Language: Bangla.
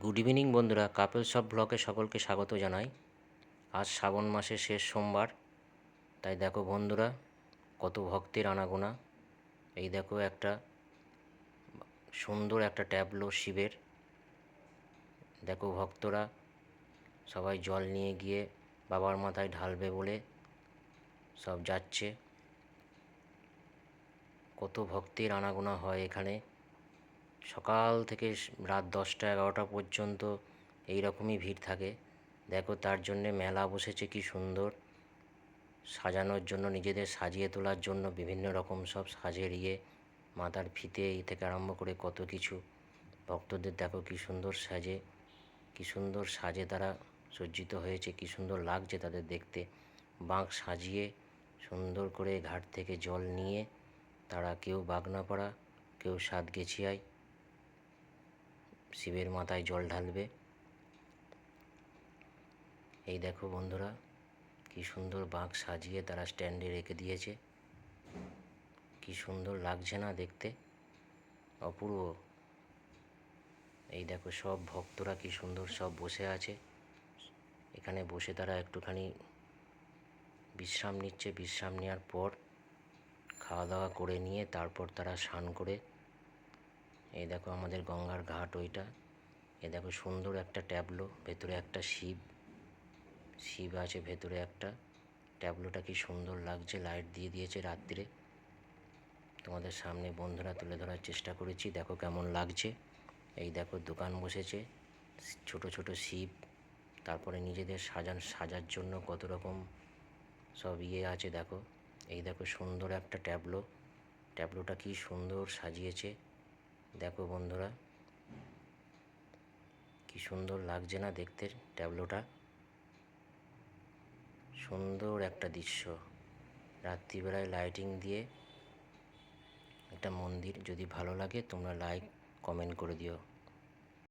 গুড ইভিনিং বন্ধুরা। কাপেল সব ব্লকে সকলকে স্বাগত জানাই। আজ শ্রাবণ মাসের শেষ সোমবার। তাই দেখো বন্ধুরা, কত ভক্তের আনাগোনা। এই দেখো একটা সুন্দর একটা ট্যাবলো শিবের। দেখো ভক্তরা সবাই জল নিয়ে গিয়ে বাবার মাথায় ঢালবে বলে সব যাচ্ছে। কত ভক্তের আনাগোনা হয় এখানে। সকাল থেকে রাত দশটা এগারোটা পর্যন্ত এই রকমই ভিড় থাকে। দেখো তার জন্যে মেলা বসেছে কি সুন্দর। সাজানোর জন্য, নিজেদের সাজিয়ে তোলার জন্য বিভিন্ন রকম সব সাজের ইয়ে মাথার ফিতে এই থেকে আরম্ভ করে কত কিছু। ভক্তদের দেখো কি সুন্দর সাজে, কি সুন্দর সাজে তারা সজ্জিত হয়েছে, কি সুন্দর লাগছে তাদের দেখতে। বাঁক সাজিয়ে সুন্দর করে ঘাট থেকে জল নিয়ে তারা কেউ বাগনাপাড়া, কেউ সাতগেছিয়ায় শিবের মাথায় জল ঢালবে। এই দেখো বন্ধুরা, কি সুন্দর বাঁক সাজিয়ে তারা স্ট্যান্ডে রেখে দিয়েছে। কি সুন্দর লাগছে না দেখতে, অপূর্ব। এই দেখো সব ভক্তরা কি সুন্দর সব বসে আছে। এখানে বসে তারা একটুখানি বিশ্রাম নিচ্ছে। বিশ্রাম নেওয়ার পর খাওয়া দাওয়া করে নিয়ে তারপর তারা স্নান করে এই দেখো আমাদের গঙ্গার ঘাট ওইটা। এ দেখো সুন্দর একটা ট্যাবলো, ভেতরে একটা শিব। শিব আছে ভেতরে একটা। ট্যাবলোটা কি সুন্দর লাগছে লাইট দিয়ে দিয়েছে রাত্রিরে তোমাদের সামনে বন্ধুরা তুলে ধরার চেষ্টা করেছি, দেখো কেমন লাগছে। এই দেখো দোকান বসেছে, ছোট ছোট শিব, তারপরে নিজেদের সাজান, সাজার জন্য কত রকম সব ইয়ে আছে দেখো। এই দেখো সুন্দর একটা ট্যাবলো, ট্যাবলোটা কি সুন্দর সাজিয়েছে। দেখো বন্ধুরা, কি সুন্দর লাগছে না দেখতে ট্যাবলোটা? সুন্দর একটা দৃশ্য। রাত্রিবেলায় লাইটিং দিয়ে একটা মন্দির যদি ভালো লাগে তোমরা লাইক কমেন্ট করে দিও।